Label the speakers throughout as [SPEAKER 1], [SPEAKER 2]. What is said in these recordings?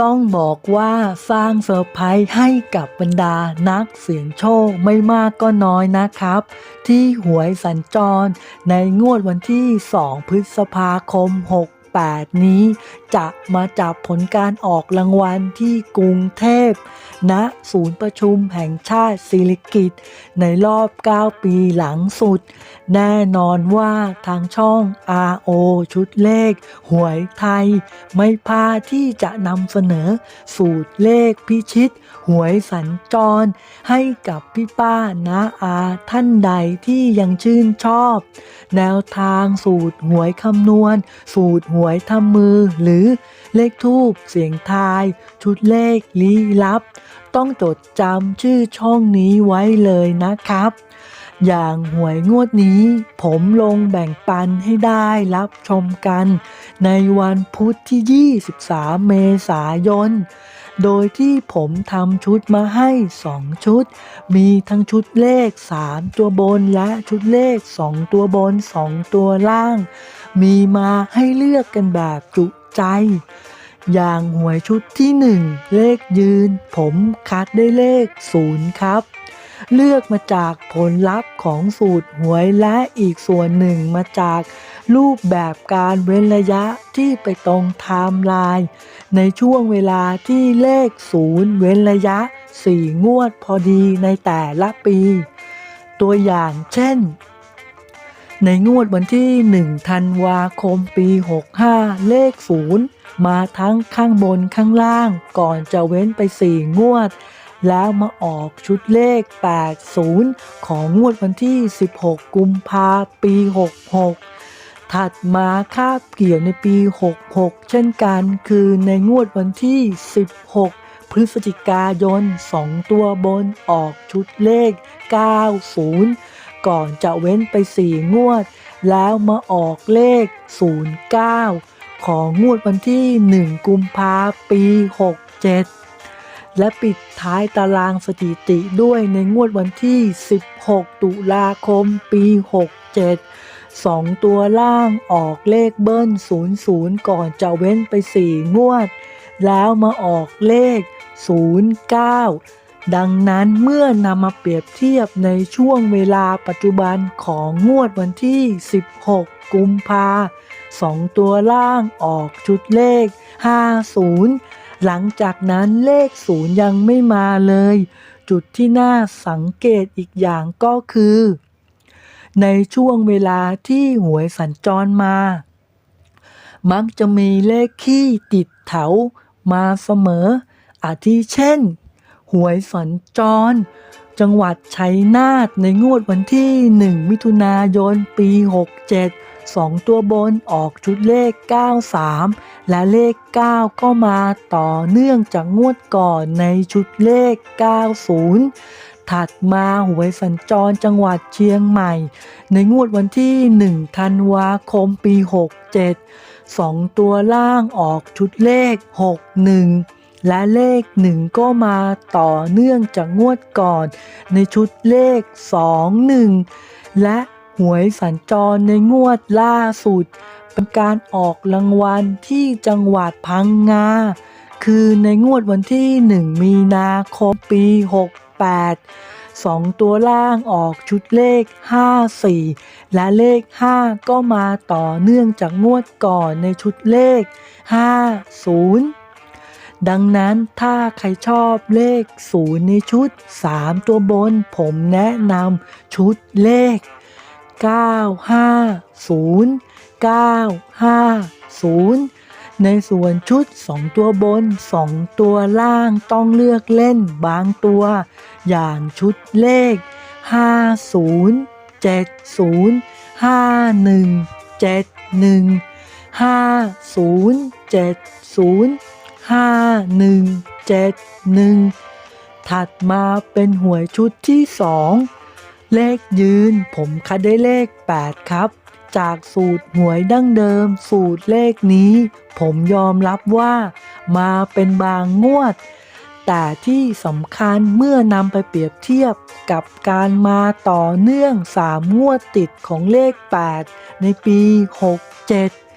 [SPEAKER 1] ต้องบอกว่าสร้างเซอร์ไพรส์ให้กับบรรดานักเสี่ยงโชคไม่มากก็น้อยนะครับ ที่หวยสัญจรในงวดวันที่ 2 พฤษภาคม 6 8 นี้ จะมาจับผลการออกรางวัลที่กรุงเทพณศูนย์ประชุมแห่งชาติศิริกิตในรอบ 9 ปีหลังสุด แน่นอนว่าทางช่อง RO ชุดเลข หวยไทย ไม่พลาดที่จะนำเสนอสูตรเลขพิชิต หวยสัญจร ให้กับพี่ป้านาอาท่านใดที่ยังชื่นชอบ แนวทางสูตรหวยคำนวณ สูตรหวยทำมือหรือเลขทูบเสียงทาย ชุดเลขลี้ลับ ต้องจดจำชื่อช่องนี้ไว้เลยนะครับ อย่างหวยงวดนี้ ผมลงแบ่งปันให้ได้รับชมกัน ในวันพุธที่ 23 เมษายนโดยที่ผมทำชุดมาให้ 2 ชุด มีทั้งชุดเลข 3 ตัวบนและชุดเลข 2 ตัวบน 2 ตัวล่าง มีมาให้เลือกกันแบบจุใจ อย่างหวยชุดที่ 1 เลขยืน ผมคัดได้เลข0ครับ เลือกมาจากผลลัพธ์ของสูตรหวยและอีกส่วนหนึ่งมาจากรูปแบบการเว้นระยะที่ไปตรงไทม์ไลน์ในช่วงเวลาที่เลขศูนย์เว้นระยะ 4 งวดพอดีในแต่ละปี ตัวอย่างเช่น ในงวดวันที่ 1 ธันวาคมปี 65 เลข0มาทั้งข้างบนข้างล่าง ก่อนจะเว้นไป 4 งวด แล้วมาออกชุดเลข 80 ของงวดวันที่ 16 กุมภาปี 66 ถัดมาคาบเกี่ยวในปี 66 เช่นกันคือในงวดวันที่ 16 พฤศจิกายน 2 ตัวบนออกชุดเลข 90 ก่อนจะเว้นไป4งวด แล้วมาออกเลข 09 ของงวดวันที่ 1 กุมภาปี 67 และปิดท้ายตารางสถิติด้วยในงวดวันที่ 16 ตุลาคมปี 67สองตัวล่างออกเลขเบิ้ล00 ก่อนจะเว้นไป 4 งวด แล้วมาออกเลข 09 ดังนั้นเมื่อนำมาเปรียบเทียบในช่วงเวลาปัจจุบันของงวดวันที่ 16 กุมภาสองตัวล่างออกชุดเลข 50 หลังจากนั้นเลข 0 ยังไม่มาเลย จุดที่น่าสังเกตอีกอย่างก็คือ ในช่วงเวลาที่หวยสัญจรมา มักจะมีเลขขี้ติดแถวมาเสมออาทิเช่น หวยสัญจร จังหวัดชัยนาทในงวดวันที่ 1 มิถุนายน ปี 67 2 ตัวบนออกชุดเลข 93 และเลข 9 ก็มาต่อเนื่องจากงวดก่อนในชุดเลข 90ถัดมาหวยสัญจรจังหวัดเชียงใหม่ ในงวดวันที่ 1 ธันวาคม ปี 67สองตัวล่างออกชุดเลข 61 และเลข 1 ก็มาต่อเนื่องจากงวดก่อน ในชุดเลข 21 และหวยสัญจรในงวดล่าสุด เป็นการออกรางวัลที่จังหวัดพังงา คือในงวดวันที่ 1 มีนาคมปี 68สองตัวล่างออกชุดเลข 54 และเลข 5 ก็มาต่อเนื่องจากงวดก่อนในชุดเลข 50 ดังนั้นถ้าใครชอบเลข0ในชุด 3 ตัวบน ผมแนะนำชุดเลข 950 950 ในส่วนชุด 2 ตัวบน 2 ตัวล่างต้องเลือกเล่นบางตัว อย่างชุดเลข 50 70 51 71 50 70 51 71ถัดมาเป็นหวยชุดที่2เลขยืนผมคัดได้เลข 8 ครับ จากสูตรหวยดั้งเดิม สูตรเลขนี้ ผมยอมรับว่ามาเป็นบางงวด แต่ที่สำคัญเมื่อนำไปเปรียบเทียบกับการมาต่อเนื่อง 3 งวดติดของเลข 8 ในปี 67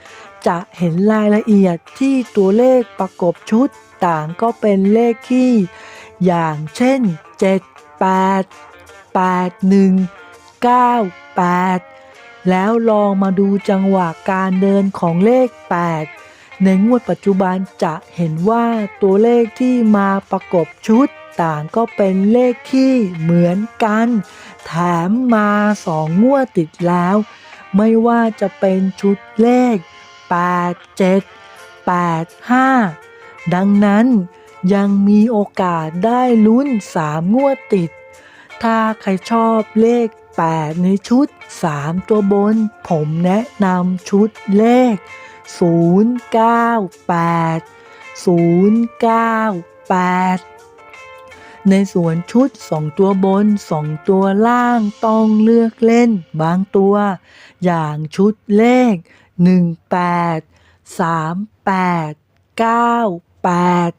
[SPEAKER 1] จะเห็นรายละเอียดที่ตัวเลขประกบชุดต่างก็เป็นเลขที่ อย่างเช่น 7 8 8 1 9 8 แล้วลองมาดูจังหวะการเดินของเลข 8 ในงวดปัจจุบันจะเห็นว่าตัวเลขที่มาประกบชุดต่างก็เป็นเลขที่เหมือนกัน แถมมาสองงวดติดแล้ว ไม่ว่าจะเป็นชุดเลข 8 7 8 5 ดังนั้นยังมีโอกาสได้ลุ้น 3 งวดติด ถ้าใครชอบเลข 8 ในชุด 3 ตัวบน ผมแนะนำชุดเลข 098 098 ในส่วนชุด 2 ตัวบน 2 ตัวล่างต้องเลือกเล่นบางตัว อย่างชุดเลข 18 38 98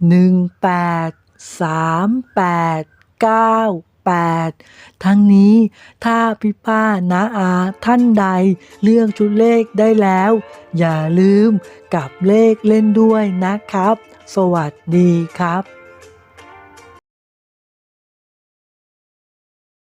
[SPEAKER 1] 18 38 98ทั้งนี้ถ้าพี่ป้านาอาท่านใดเลือกชุดเลขได้แล้ว อย่าลืมกลับเลขเล่นด้วยนะครับ สวัสดีครับ